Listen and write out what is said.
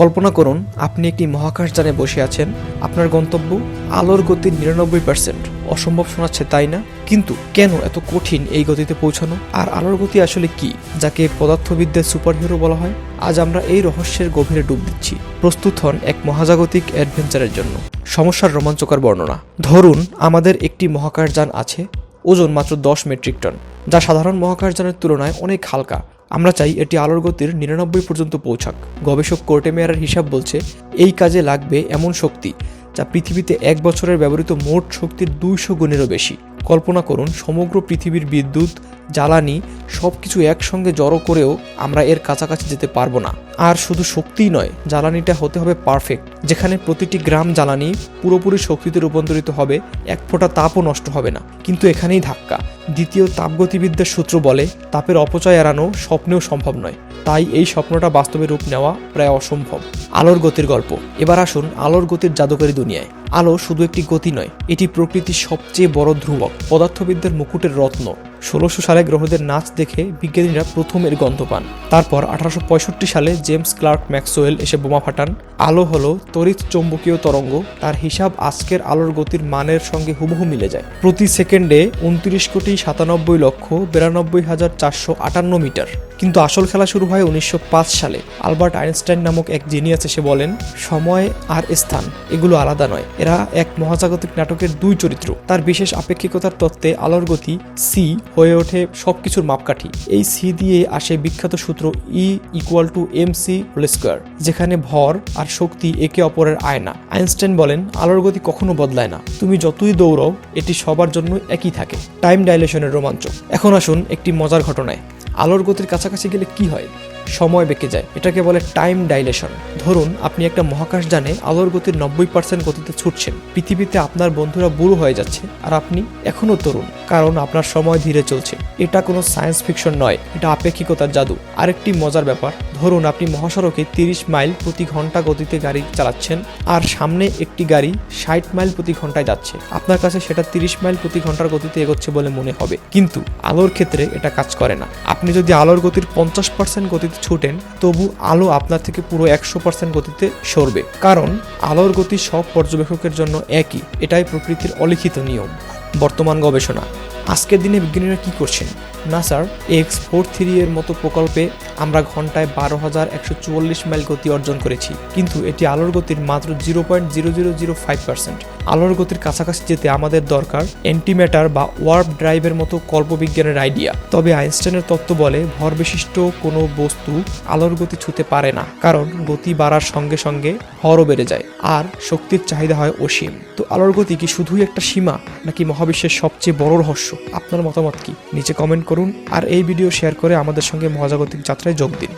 কল্পনা করুন, আপনি একটি মহাকাশযানে বসে আছেন, আপনার গন্তব্য আলোর গতির নিরানব্বই পার্সেন্ট অসম্ভব শোনাচ্ছে, তাই না? কিন্তু কেন এত কঠিন এই গতিতে পৌঁছানো? আর আলোর গতি আসলে কি, যাকে পদার্থবিদ্যার সুপার সুপারহিরো বলা হয়? আজ আমরা এই রহস্যের গভীরে ডুব দিচ্ছি। প্রস্তুত হন এক মহাজাগতিক অ্যাডভেঞ্চারের জন্য। সমস্যার রোমাঞ্চকর বর্ণনা। ধরুন, আমাদের একটি মহাকাশযান আছে, ওজন মাত্র দশ মেট্রিক টন, যা সাধারণ মহাকাশযানের তুলনায় অনেক হালকা। আমরা চাই এটি আলোর গতির নিরানব্বই পর্যন্ত পৌঁছাক। গবেষক কোর্টেমেয়ারের হিসাব বলছে, এই কাজে লাগবে এমন শক্তি, যা পৃথিবীতে এক বছরের ব্যবহৃত মোট শক্তির দুইশো গুণেরও বেশি। কল্পনা করুন, সমগ্র পৃথিবীর বিদ্যুৎ, জ্বালানি সব কিছু একসঙ্গে জড়ো করেও আমরা এর কাছাকাছি যেতে পারব না। আর শুধু শক্তিই নয়, জ্বালানিটা হতে হবে পারফেক্ট, যেখানে প্রতিটি গ্রাম জ্বালানি পুরোপুরি শক্তিতে রূপান্তরিত হবে, এক ফোঁটা তাপও নষ্ট হবে না। কিন্তু এখানেই ধাক্কা। দ্বিতীয় তাপগতিবিদ্যার সূত্র বলে, তাপের অপচয় এড়ানো স্বপ্নেও সম্ভব নয়। তাই এই স্বপ্নটা বাস্তবে রূপ নেওয়া প্রায় অসম্ভব। আলোর গতির গল্প। এবার আসুন আলোর গতির জাদুকারী দুনিয়ায়। আলো শুধু একটি গতি নয়, এটি প্রকৃতির সবচেয়ে বড় ধ্রুবক, পদার্থবিদ্যার মুকুটের রত্ন। ষোলোশো সালে গ্রহদের নাচ দেখে বিজ্ঞানীরা প্রথম এর গন্ধ পান। তারপর আঠারোশো পঁয়ষট্টি সালে জেমস ক্লার্ক ম্যাক্সওয়েল এসে বোমা ফাটান। আলো হলো তড়িৎ চৌম্বকীয় তরঙ্গ, তার হিসাব আজকের আলোর গতির মানের সঙ্গে হুবহু মিলে যায়। প্রতি সেকেন্ডে উনত্রিশ কোটি সাতানব্বই লক্ষ বিরানব্বই হাজার চারশো আটান্ন মিটার। কিন্তু আসল খেলা শুরু হয় উনিশশো পাঁচ সালে। আলবার্ট আইনস্টাইন নামক এক জিনিয়াস এসে বলেন, সময় আর স্থান, এগুলো আলাদা নয়। এরা এক মহাজাগতিক নাটকের দুই চরিত্র। তার বিশেষ আপেক্ষিকতার তত্ত্বে আলোর গতি সি হয়ে ওঠে সবকিছুর মাপকাঠি। এই সি দিয়ে আসে বিখ্যাত সূত্র E equal to M C square যেখানে ভর আর শক্তি একে অপরের আয়না। আইনস্টাইন বলেন, আলোর গতি কখনো বদলায় না। তুমি যতই দৌড়াও, এটি সবার জন্য একই থাকে। টাইম ডাইলেশনের রোমাঞ্চ এখন আসুন একটি মজার ঘটনায়। আলোর গতির কাছাকাছি গেলে কি হয়? সময় বেঁকে যায়। এটাকে বলে টাইম ডাইলেশন ধরুন, আপনি একটা মহাকাশ জানে আলোর গতির নব্বই পার্সেন্ট গতিতে ছুটছেন। পৃথিবীতে আপনার বন্ধুরা বুড়ো হয়ে যাচ্ছে আর আপনি এখনও তরুণ। কারণ আপনার সময় ধীরে চলছে। এটা কোনো সায়েন্স ফিকশন নয়, এটা আপেক্ষিকতার জাদু। আরেকটি মজার ব্যাপার, ধরুন আপনি মহাসড়কে তিরিশ মাইল প্রতি ঘণ্টা গতিতে গাড়ি চালাচ্ছেন আর সামনে একটি গাড়ি ষাট মাইল প্রতি ঘন্টায় যাচ্ছে। আপনার কাছে সেটা তিরিশ মাইল প্রতি ঘণ্টার গতিতে এগোচ্ছে বলে মনে হবে। কিন্তু আলোর ক্ষেত্রে এটা কাজ করে না। আপনি যদি আলোর গতির পঞ্চাশ পার্সেন্ট গতিতে ছুটেন, তবু আলো আপনার থেকে পুরো একশো পার্সেন্ট গতিতে সরবে। কারণ আলোর গতি সব পর্যবেক্ষকের জন্য একই, এটাই প্রকৃতির অলিখিত নিয়ম। বর্তমান গবেষণা। আজকের দিনে বিজ্ঞানীরা কি করছেন? নাসার এক্স ফোর থ্রি এর মতো প্রকল্পে আমরা ঘন্টায় বারো হাজার একশো চুয়াল্লিশ মাইল গতি অর্জন করেছি। কিন্তু এটি আলোর গতির মাত্র zero point zero zero zero five percent. আলোর গতির কাছাকাছি যেতে আমাদের দরকার অ্যান্টিম্যাটার বা ওয়ার্প ড্রাইভের মতো কল্পবিজ্ঞানের আইডিয়া। তবে আইনস্টাইনের তত্ত্ব বলে ভর বিশিষ্ট কোনো বস্তু আলোর গতি ছুতে পারে না, কারণ গতি বাড়ার সঙ্গে সঙ্গে ভরও বেড়ে যায়, আর শক্তির চাহিদা হয় অসীম। তো আলোর গতি কি শুধুই একটা সীমা, নাকি মহাবিশ্বের সবচেয়ে বড় রহস্য? আপনার মতামত কি? নিচে কমেন্ট করুন আর এই ভিডিও শেয়ার করে আমাদের সঙ্গে মহাজাগতিক যাত্রায় যোগ দিন।